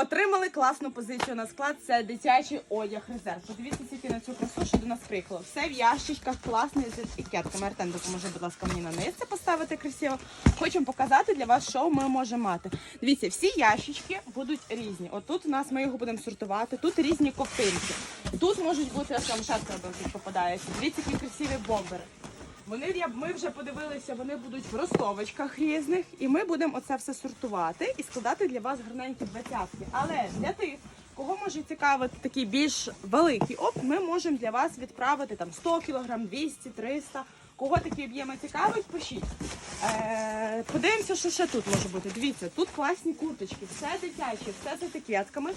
Отримали класну позицію на склад. Це дитячий одяг резерв. Подивіться тільки на цю красу, що до нас приїхало. Все в ящичках класний з етикетками. Артем допоможе, будь ласка, мені на низ поставити красиво. Хочемо показати для вас, що ми можемо мати. Дивіться, всі ящички будуть різні. Отут у нас ми його будемо сортувати. Тут різні ковтинки. Тут можуть бути ось там шатка попадається. Дивіться, які красиві бомбери. Вони ми вже подивилися, вони будуть в ростовочках різних, і ми будемо оце все сортувати і складати для вас гарненькі двадцятки. Але для тих, кого може цікавити такий більш великий оп, ми можемо для вас відправити там 100 кг, 200, 300. Кого такі об'єми цікавить, пишіть. Е, подивимося, що ще тут може бути. Дивіться, тут класні курточки, все дитяче, все з етикетками.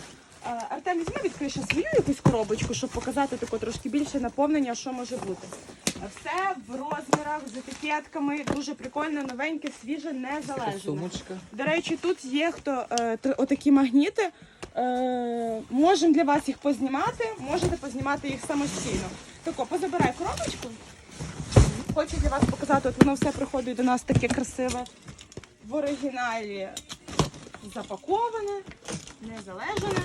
Е, Артем, візьми відкрий ще свою якусь коробочку, щоб показати таке трошки більше наповнення, що може бути. Е, Все в розмірах з етикетками, дуже прикольно, новеньке, свіже, незалежне. Сумочка. До речі, тут є хто е, отакі магніти. Е, можемо для вас їх познімати, можете познімати їх самостійно. Тако, позабирай коробочку. Хочу для вас показати, от воно все приходить до нас таке красиве. В оригіналі запаковане, незалежне.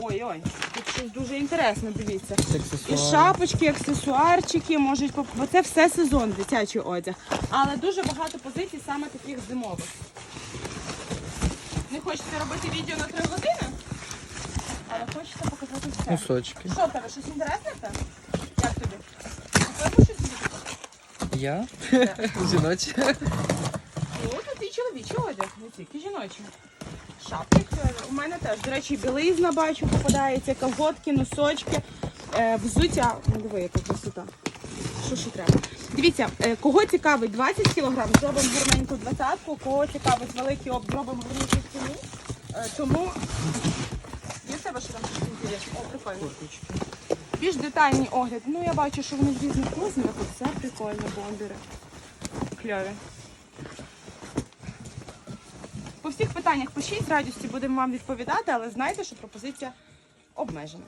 Ой-ой, тут щось дуже інтересне, дивіться. І шапочки, аксесуарчики можуть бо це все сезон, дитячий одяг. Але дуже багато позицій саме таких зимових. Не хочете робити відео на 3 години? Але хочете показати все. Носочки. Що в тебе? Щось інтересне в тебе? Як тобі? Купимо щось собі? Я? Жіночі. Ну, тут і чоловічий одяг, не тільки жіночий. Шапки. У мене теж, до речі, білизна бачу попадається, колготки, носочки, е, взуття. Ну, диви, яка красота. Що ще треба? Дивіться, е, кого цікавить 20 кг, зробимо гарненьку двадцятку, кого цікавить великий об, зробимо гарненьку ціну. Е, тому є в тебе що там щось інтересне? О, прикольно. Більш детальний огляд. Ну, я бачу, що вони в різних розмірах. Це прикольно, бомбери. Кльові. По всіх питаннях пишіть, з радістю будемо вам відповідати, але знайте, що пропозиція обмежена.